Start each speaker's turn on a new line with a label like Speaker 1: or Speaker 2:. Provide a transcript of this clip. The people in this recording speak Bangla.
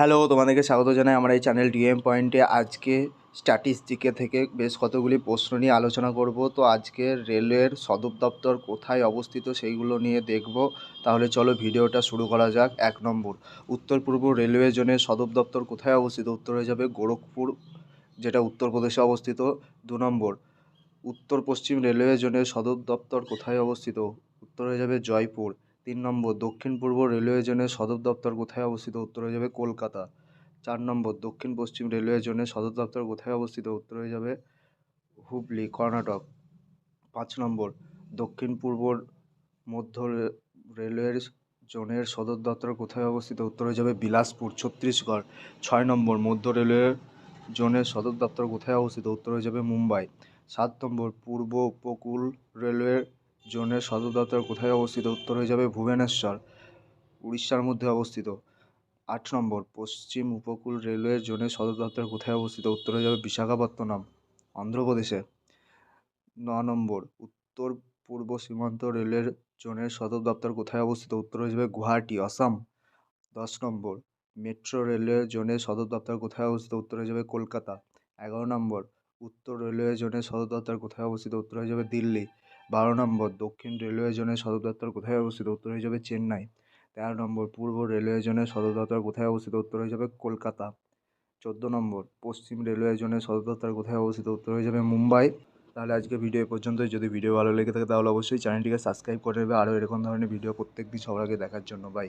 Speaker 1: হ্যালো তোমাদেরকে স্বাগত জানাই আমার এই চ্যানেল ডিএম পয়েন্টে আজকে স্ট্যাটিস্টিকে থেকে বেশ কতগুলি প্রশ্ন নিয়ে আলোচনা করব। তো আজকে রেলওয়ের সদর দপ্তর কোথায় অবস্থিত সেইগুলো নিয়ে দেখব। তাহলে চলো ভিডিওটা শুরু করা যাক। এক নম্বর, উত্তর পূর্ব রেলওয়ে জোনের সদর দপ্তর কোথায় অবস্থিত? উত্তর হয়ে যাবে গোরখপুর, যেটা উত্তরপ্রদেশে অবস্থিত। দু নম্বর, উত্তর পশ্চিম রেলওয়ে জোনের সদর দপ্তর কোথায় অবস্থিত? উত্তর হয়ে যাবে জয়পুর। তিন নম্বর, দক্ষিণ পূর্ব রেলওয়ে জোনের সদর দপ্তর কোথায় অবস্থিত? উত্তর হয়ে যাবে কলকাতা। চার নম্বর, দক্ষিণ পশ্চিম রেলওয়ে জোনের সদর দপ্তর কোথায় অবস্থিত? উত্তর হয়ে যাবে হুবলি, কর্ণাটক। পাঁচ নম্বর, দক্ষিণ পূর্ব মধ্য রেলওয়ের জোনের সদর দপ্তর কোথায় অবস্থিত? উত্তর হয়ে যাবে বিলাসপুর, ছত্তিশগড়। ছয় নম্বর, মধ্য রেলওয়ে জোনের সদর দপ্তর কোথায় অবস্থিত? উত্তর হয়ে যাবে মুম্বাই। সাত নম্বর, পূর্ব উপকূল রেলওয়ে জোনের সদর দপ্তর কোথায় অবস্থিত? উত্তর হয়ে যাবে ভুবনেশ্বর, উড়িষ্যার মধ্যে অবস্থিত। আট নম্বর, পশ্চিম উপকূল রেলওয়ে জোনের সদর দপ্তর কোথায় অবস্থিত? উত্তর হয়ে যাবে বিশাখাপত্তনম, অন্ধ্রপ্রদেশে। ন নম্বর, উত্তর পূর্ব সীমান্ত রেলের জোনের সদর দপ্তর কোথায় অবস্থিত? উত্তর হয়ে যাবে গুয়াহাটি আসাম দশ নম্বর, মেট্রো রেলের জোনের সদর দপ্তর কোথায় অবস্থিত? উত্তর হয়ে যাবে কলকাতা। এগারো নম্বর উত্তর রেলওয়ে জোনের সদর দপ্তর কোথায় অবস্থিত? উত্তর হয়ে যাবে দিল্লি। বারো নম্বর, দক্ষিণ রেলওয়ে জোনের সদর দপ্তর কোথায় অবস্থিত? উত্তর হয়ে যাবে চেন্নাই। তেরো নম্বর, পূর্ব রেলওয়ে জোনের সদর দপ্তর কোথায় অবস্থিত? উত্তর হয়ে যাবে কলকাতা। চোদ্দ নম্বর, পশ্চিম রেলওয়ে জোনের সদর দপ্তর কোথায় অবস্থিত? উত্তর হয়ে যাবে মুম্বাই। তাহলে আজকে ভিডিও এ পর্যন্তই। যদি ভিডিও ভালো লেগে থাকে তাহলে অবশ্যই চ্যানেলটিকে সাবস্ক্রাইব করে নেবে। আরও এরকম ধরনের ভিডিও প্রত্যেক দিন সবার আগে দেখার জন্য। বাই।